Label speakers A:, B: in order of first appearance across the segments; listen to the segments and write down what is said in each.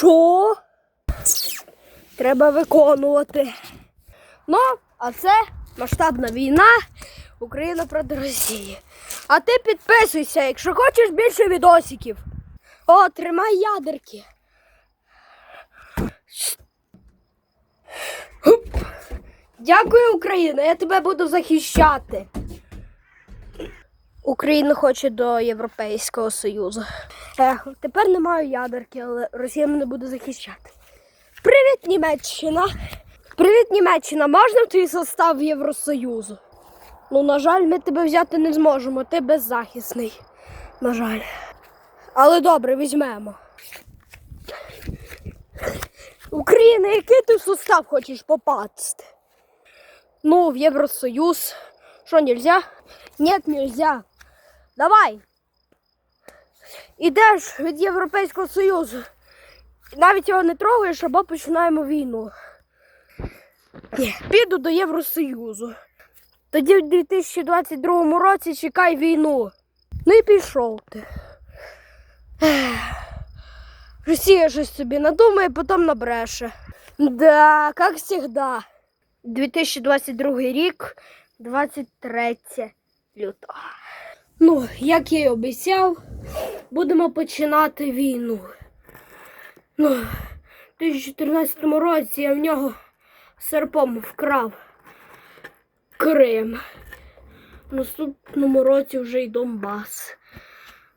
A: Що? Треба виконувати. Ну, а це масштабна війна Україна проти Росії. А ти підписуйся, якщо хочеш більше відосиків. О, тримай ядерки. Дякую, Україна, я тебе буду захищати. Україна хоче до Європейського Союзу. Ех, тепер не маю ядерки, але Росія мене буде захищати. Привіт, Німеччина! Привіт, Німеччина! Можна в твій состав Євросоюзу? Ну, на жаль, ми тебе взяти не зможемо, ти беззахисний. На жаль. Але добре, візьмемо. Україна, який ти в состав хочеш попасти? Ну, в Євросоюз. Що, нельзя? Нет, нельзя. Давай. Ідеш від Європейського Союзу. Навіть його не трогаєш, або починаємо війну. Піду до Євросоюзу. Тоді в 2022 році чекай війну. Ну і пішов ти. Росія щось собі надумає, потім набреше. Да, як завжди. 2022 рік, 23 лютого. Ну, як я й обіцяв, будемо починати війну. Ну, в 2014 році я в нього серпом вкрав Крим. В наступному році вже й Донбас.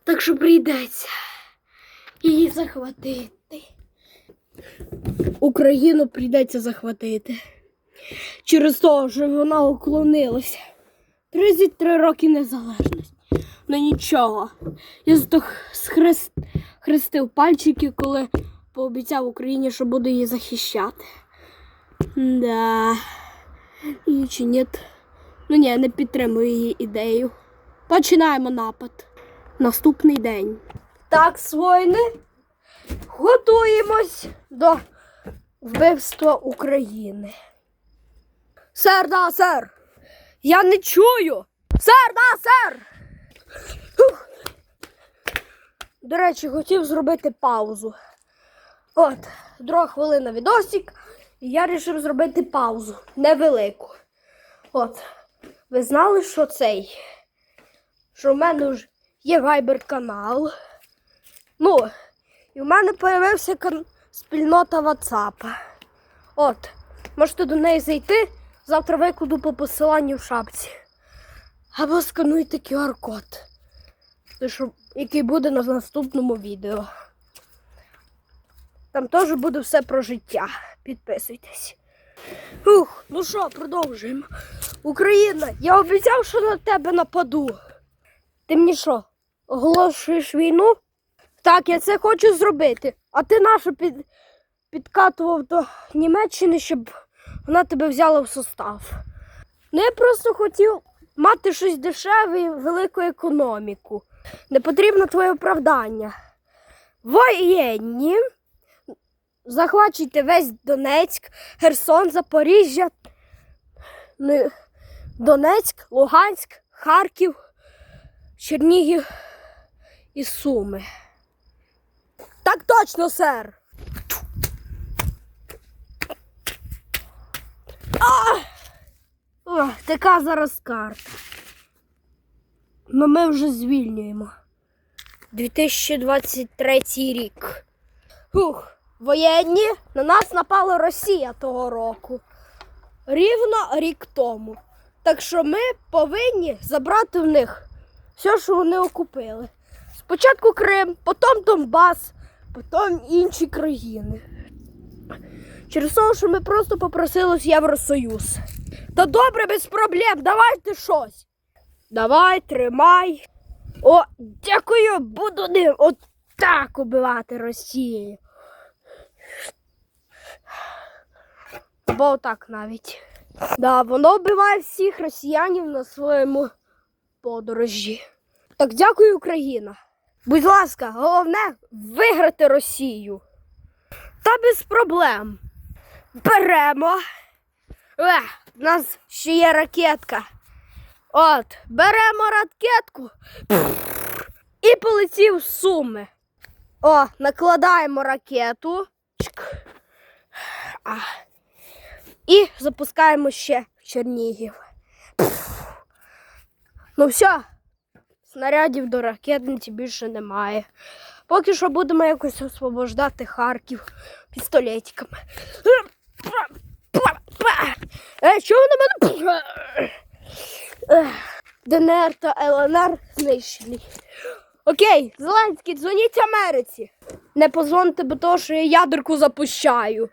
A: Так що прийдеться її захватити. Україну прийдеться захватити. Через те, що вона уклонилася. 33 роки незалежності. Ну нічого. Я зато схрест... хрестив пальчики, коли пообіцяв Україні, що буду її захищати. Да. І чи ні? Ну ні, не підтримую її ідею. Починаємо напад. Наступний день. Так, воїни, готуємось до вбивства України. Сер, да, сер. Я не чую. Сер, да, сер. Фух. До речі, хотів зробити паузу. От, друга хвилина відосик, і я вирішив зробити паузу. Невелику. От. Ви знали, що цей? Що в мене вже є вайбер канал. Ну, і в мене з'явився кан... спільнота WhatsApp. От, можете до неї зайти. Завтра викладу по посиланню в шапці. Або скануйте QR-код, який буде на наступному відео. Там теж буде все про життя. Підписуйтесь. Ух, ну що, продовжуємо. Україна, я обіцяв, що на тебе нападу. Ти мені що, оголошуєш війну? Так, я це хочу зробити. А ти нашу під... підкатував до Німеччини, щоб вона тебе взяла в состав. Ну, я просто хотів мати щось дешеве і велику економіку. Не потрібно твоє оправдання. Воєнні. Захвачуйте весь Донецьк, Херсон, Запоріжжя, ну, Донецьк, Луганськ, Харків, Чернігів і Суми. Так точно, сер. Ох, така зараз карта. Ну ми вже звільнюємо. 2023 рік. Ух, воєнні на нас напала Росія того року. Рівно рік тому. Так що ми повинні забрати в них все, що вони окупили. Спочатку Крим, потім Донбас, потім інші країни. Через те, що ми просто попросились в Євросоюз. Та добре, без проблем, давайте щось. Давай, тримай. О, дякую, буду ним отак убивати Росію. Або отак навіть. Да, воно вбиває всіх росіянів на своєму подорожі. Так дякую, Україна. Будь ласка, головне виграти Росію. Та без проблем. Беремо. Ех, в нас ще є ракетка. От, беремо ракетку і полетів суми. О, накладаємо ракету. І запускаємо ще в Чернігів. Ну все, снарядів до ракетниці більше немає. Поки що будемо якось освобождати Харків пістолетиками. Е, чого на мене? ДНР та ЛНР знищені. Окей, Зеленський, дзвоніть Америці. Не позвоните, бо того, що я ядерку запущаю.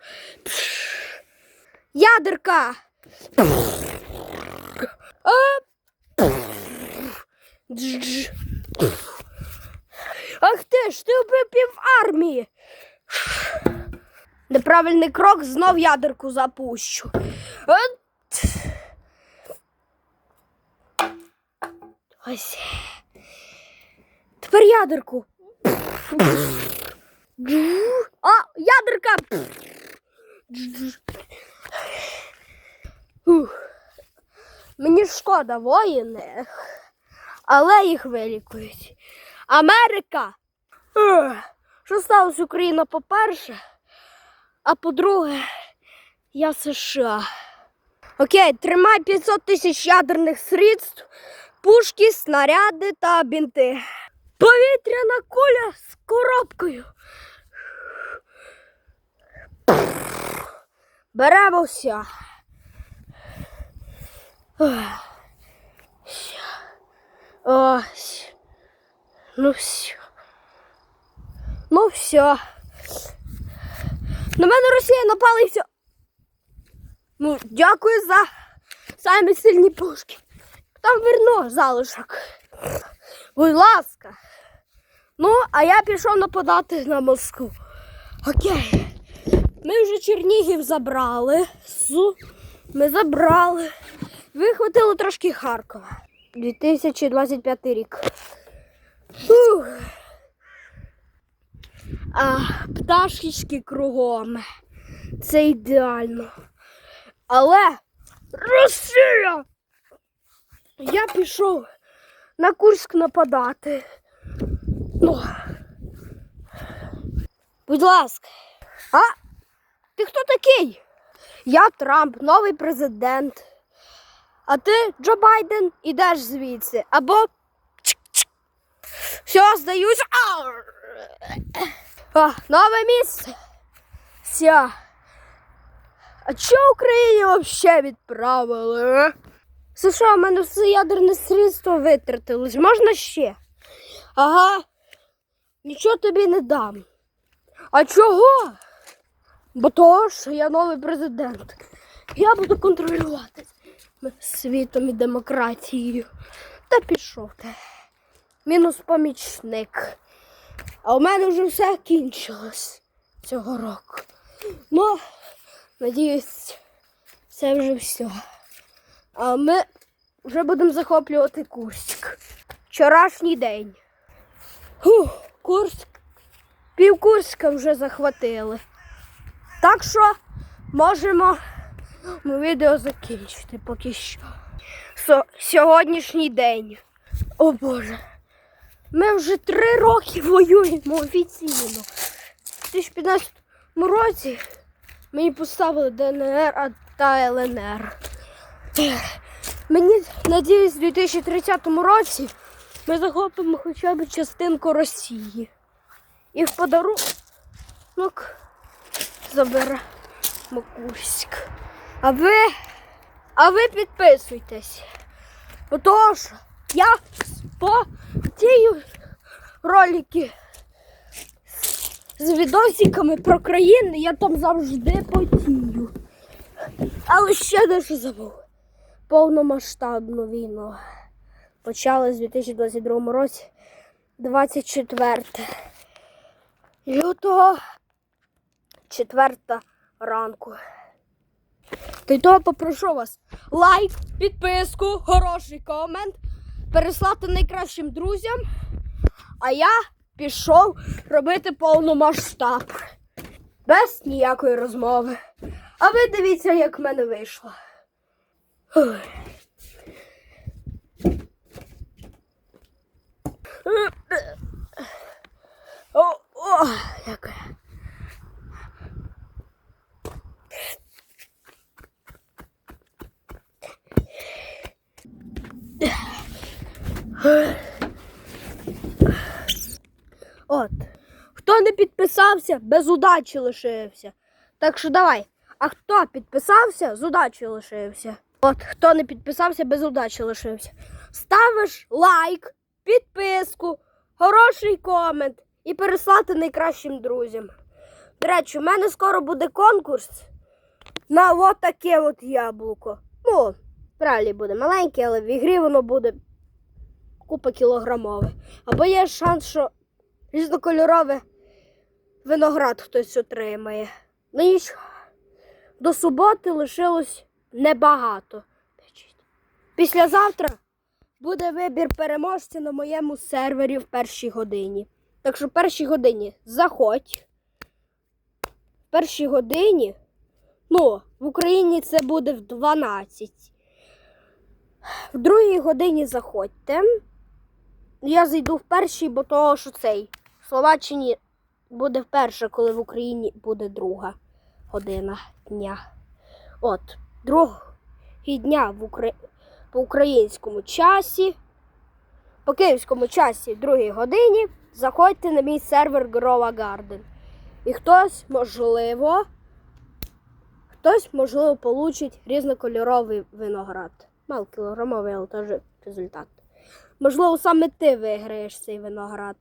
A: Ядерка. А? Ах ти ж, ти вбив пів армії. Неправильний крок, знов ядерку запущу. Ось. Тепер ядерку. А, ядерка. Мені шкода воїни, але їх вилікують. Америка. Що сталося Україна, по-перше, а по-друге, я США. Окей, тримай 500 тисяч ядерних средств, пушки, снаряди та бінти. Повітряна куля з коробкою. Беремо все. Ось. Ну все. Ну все. На мене Росія напала і все. Ну, дякую за самі сильні пушки. Там верну залишок. Будь ласка. Ну, а я пішов нападати на Москву. Окей. Ми вже Чернігів забрали. Су. Ми забрали. Вихватили трошки Харкова. 2025 рік. Ух. А, пташечки кругом. Це ідеально. Але Росія! Я пішов на Курськ нападати. Ну. Будь ласка. А? Ти хто такий? Я Трамп, новий президент. А ти, Джо Байден, ідеш звідси. Або. чик-чик. Все, здаюсь. А, нове місце. Все. А чого Україні взагалі відправили? США, в мене все ядерне средство витратилось. Можна ще? Ага. Нічого тобі не дам. А чого? Бо того, що я новий президент. Я буду контролювати світом і демократією. Та пішов ти. Мінус помічник. А у мене вже все кінчилось цього року. Ну, надіюсь, це вже все. А ми вже будемо захоплювати Курськ. Вчорашній день. Фух, Курськ. Пів Курська вже захватили. Так що можемо відео закінчити поки що. Со- сьогоднішній день. О Боже. Ми вже три роки воюємо офіційно. У 2015 році мені поставили ДНР та ЛНР. Мені надіюсь, у 2030 році ми захопимо хоча б частинку Росії. І в подарунок заберемо Курськ. А ви, а ви підписуйтесь. Що я по ті ролики з відосиками про країни, я там завжди потію. Але ще дещо забув. Повномасштабну війну. Почали з 2022 році 24 лютого, 4 ранку. Та й того попрошу вас лайк, підписку, хороший комент, переслати найкращим друзям. А я пішов робити повномасштаб. Без ніякої розмови. А ви дивіться, як в мене вийшло. О, о, яка. От. Хто не підписався, без удачі лишився. Так що давай. А хто підписався, з удачі лишився. От, хто не підписався, без удачі лишився. Ставиш лайк, підписку, хороший комент і переслати найкращим друзям. До речі, у мене скоро буде конкурс на от таке от яблуко. Ну, правильно буде маленьке, але в ігрі воно буде купа кілограмове. Або є шанс, що різнокольорове виноград хтось отримає. Ну нічого. До суботи лишилось небагато. Післязавтра буде вибір переможця на моєму сервері в першій годині. Так що в першій годині заходь. В першій годині. Ну, в Україні це буде в 12. В другій годині заходьте. Я зайду в першій, бо того, що цей. В Словаччині буде вперше, коли в Україні буде друга година дня. От, другий дня в Укра... по українському часі, по київському часі, другій годині, заходьте на мій сервер Grova Garden. І хтось, можливо, хтось, можливо, получить різнокольоровий виноград. Мало кілограмовий, але теж результат. Можливо, саме ти виграєш цей виноград.